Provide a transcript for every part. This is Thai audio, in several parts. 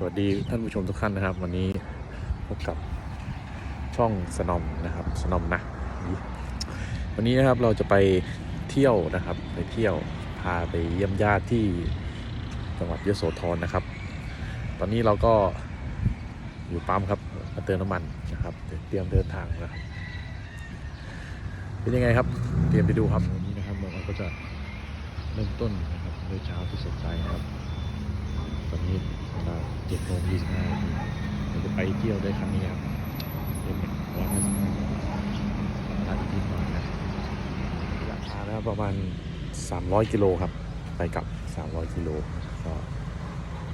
สวัสดีท่านผู้ชมทุกท่านนะครับ วันนี้พบกับช่องสนอมนะครับสนอมนะ วันนี้นะครับเราจะไปเที่ยวนะครับ ไปเที่ยวพาไปเยี่ยมญาติที่จังหวัดยโสธรนะครับ ตอนนี้เราก็อยู่ปั๊มครับมาเติมน้ำมันนะครับ เตรียมเดินทางนะครับเป็นยังไงครับ เตรียมไปดูครับวันนี้นะครับเราก็จะเริ่มต้นนะครับด้วยเช้าที่สดใสนะครับ ตอนนี้เวลาเจ็ดโมงยี่สิบห้าเราจะไปเที่ยวได้ครั้งนี้ครับเป็นร้อยห้าสิบห้าทางอีกนิดหน่อยนะระยะทางนะครับประมาณสามร้อยกิโลครับ ไปกลับสามร้อยกิโลก็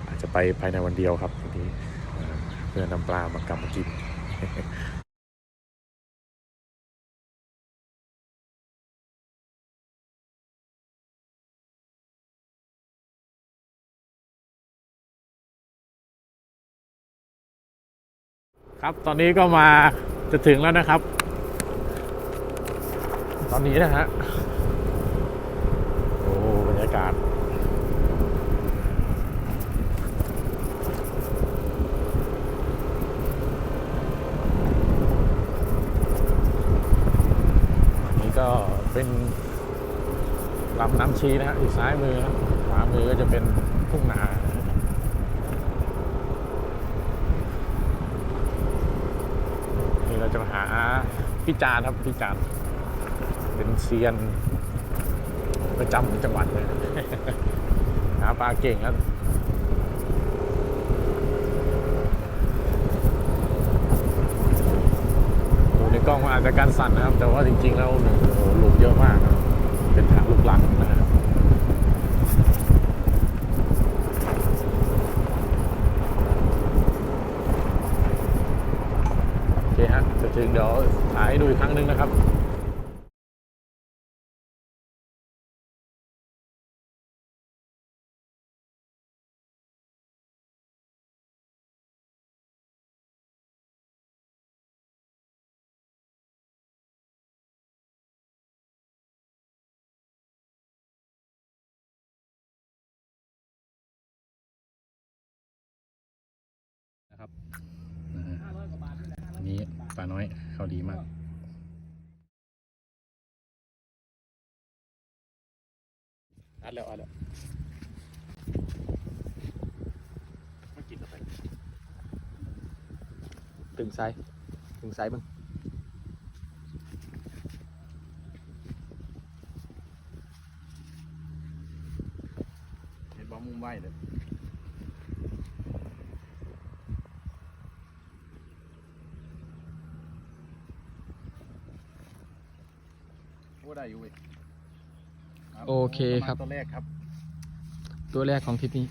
อาจจะไปภายในวันเดียวครับทีนี้เพื่อนำปลามากลับมากิน ครับตอนนี้ก็มาจะถึงแล้วนะครับ ตอนนี้นะฮะโอ้บรรยากาศอันนี้ก็เป็นลำน้ำชีนะฮะอยู่ซ้ายมือขวามือก็จะเป็นทุ่งนานะฮะ นี่เราจะมาหา พี่จานครับพี่จานเป็นเซียนประจำจังหวัดเลยหาปลาเก่งครับดูในกล้องมันอาจจะการสั่นนะครับ แต่ว่าจริงๆแล้วหนึ่งโอ้โหลุมเยอะมากครับ เป็นทางลูกหลังนะครับ โอเค ฮะจะถึงเดี๋ยวถ่ายให้ดูอีกครั้งหนึงนะครับนะครับ ปลาน้อยเขาดีมากอัดแล้วอัดแล้วไม่กินแล้วไปตึงไซส์ตึงไซส์บ้างเห็นบอมมุมไหวเลย อ้ได้อยู่เว้ยโอเคครับประมาณตัวแรกครับ ตัวแรกของทริปนี้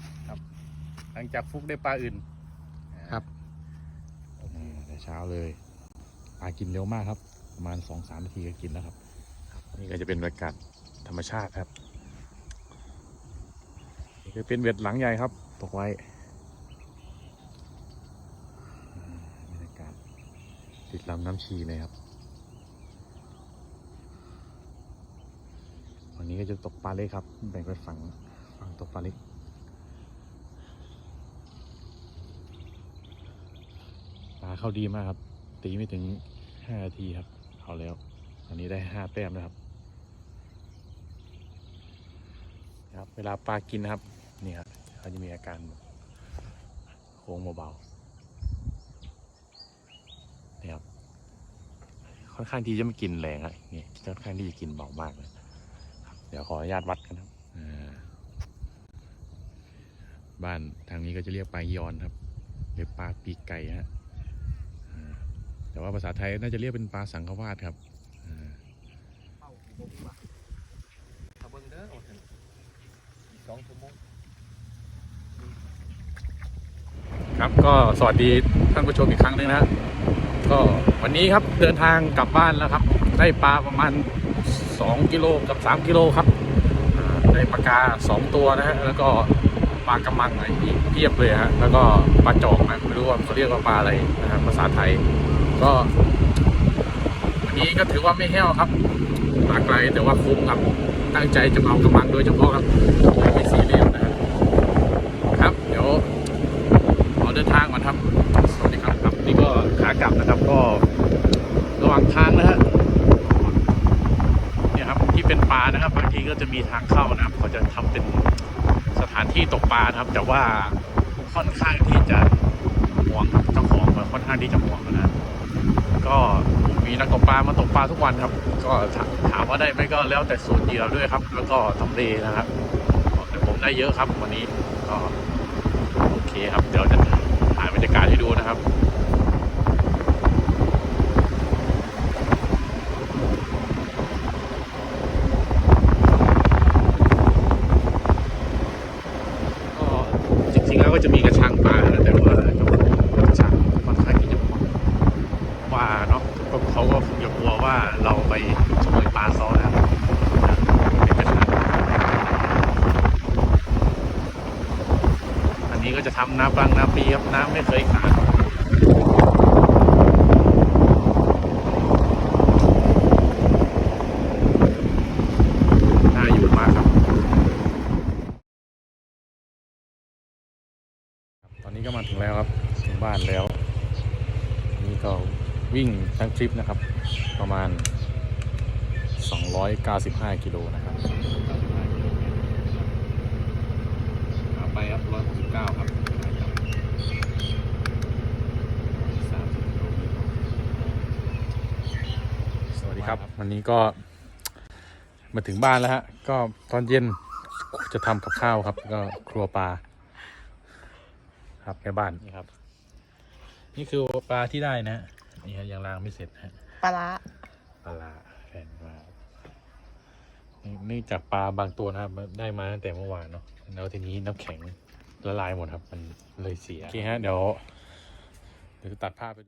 หลังจากฟุกได้ปลาอื่นครับนี่แต่เช้าเลยปลากินเร็วมากครับ ประมาณสองสามนาทีก็กินแล้วครับ นี่ก็จะเป็นบรรยากาศธรรมชาติครับนี่ก็เป็นเวทหลังใหญ่ครับตกไว้อ่าบรรยากาศติดลำน้ำชีเลยครับ นี้จะตกปลาเล็กครับ แบ่งเป็นฝั่งฝั่งตกปลาเล็กปลาเข้าดีมากครับ ตีไม่ถึงห้านาทีครับเอาแล้ว อันนี้ได้ห้าแต้มนะครับครับ เวลาปลากินนะครับนี่ครับเขาจะมีอาการโค้งเบาๆนี่ครับค่อนข้างที่จะไม่กินแรงอะนี่ค่อนข้างที่จะกินเบามากเลย ดี๋ยวขออนุญาตวัดกันครับบ้านทางนี้ก็จะเรียกปลายอนครับหรือปลาปีกไก่ฮะแต่ว่าภาษาไทยน่าจะเรียกเป็นปลาสังฆวาสครับครับก็สวัสดีท่านผู้ชมอีกครั้งหนึงนะฮะก็วันนี้ครับเดินทางกลับบ้านแล้วครับ ได้ปลาประมาณ 2กิโลกับ 3 กิโลครับได้ปลากา 2 ตัวนะฮะแล้วก็ปลากระมังอะไรอีกเพียบเลยฮะแล้วก็ปลาจอกนะไม่รู้ว่าเขาเรียกว่าปลาอะไรนะครับภาษาไทย ก็วันนี้ก็ถือว่าไม่แห้วครับปลาไกลแต่ว่าคุ้มครับตั้งใจจะเอากระมังโดยเฉพาะครับไม่สีเหลี่ยว เอา กลับนะครับ ก็ระหว่างทางนะฮะเนี่ยครับที่เป็นปลานะครับบางทีก็ จะมีทางเข้านะครับเขาจะทำเป็นสถานที่ตกปลานะครับ แต่ว่าค่อนข้างที่จะห่วงครับเจ้าของค่อนข้างที่จะห่วงนะก็มีนักตกปลามาตกปลาทุกวันครับ ก็ถาถามว่าได้ไหมก็แล้วแต่สูตรเหยื่อด้วยครับ แล้วก็ทำเลนะครับแต่ผมได้เยอะครับวันนี้ก็โอเคครับ เดี๋ยวจะถ่ายบรรยากาศให้ดูนะครับ ก็ จะมีกระชังปลาแต่ว่ากระชังค่อนข้างที่จะห่วงว่าเนาะเขาก็คงจะกลัวว่าเราไปขโมยปลาซ้อนะครับในกระชังอันนี้ก็จะทำน้ำบางน้ำปีครับน้ำไม่เคยขาดน่าอยู่มากครับ ตอนนี้ก็มาถึงแล้วครับ ถึงบ้านแล้ว นี่ก็ วิ่งทั้งทริปนะครับ ประมาณ 295 กิโลนะครับเอาไปครับ169 ครับ30กิโลเมตรสวัสดีครับ วันนี้ก็มาถึงบ้านแล้วฮะ ก็ตอนเย็นจะทำกับข้าวครับ ก็ครัวปลาครับในบ้านนี่ครับ นี่คือปลาที่ได้นะ นี่ฮะยังล้างไม่เสร็จฮะปลาร้าปลาร้าแผ่นมานี่นี่จากปลาบางตัวนะครับ ได้มาตั้งแต่เมื่อวานเนาะแล้วทีนี้น้ำแข็งละลายหมดครับ มันเลยเสียโอเคฮะเดี๋ยวเดี๋ยวตัดภาพไป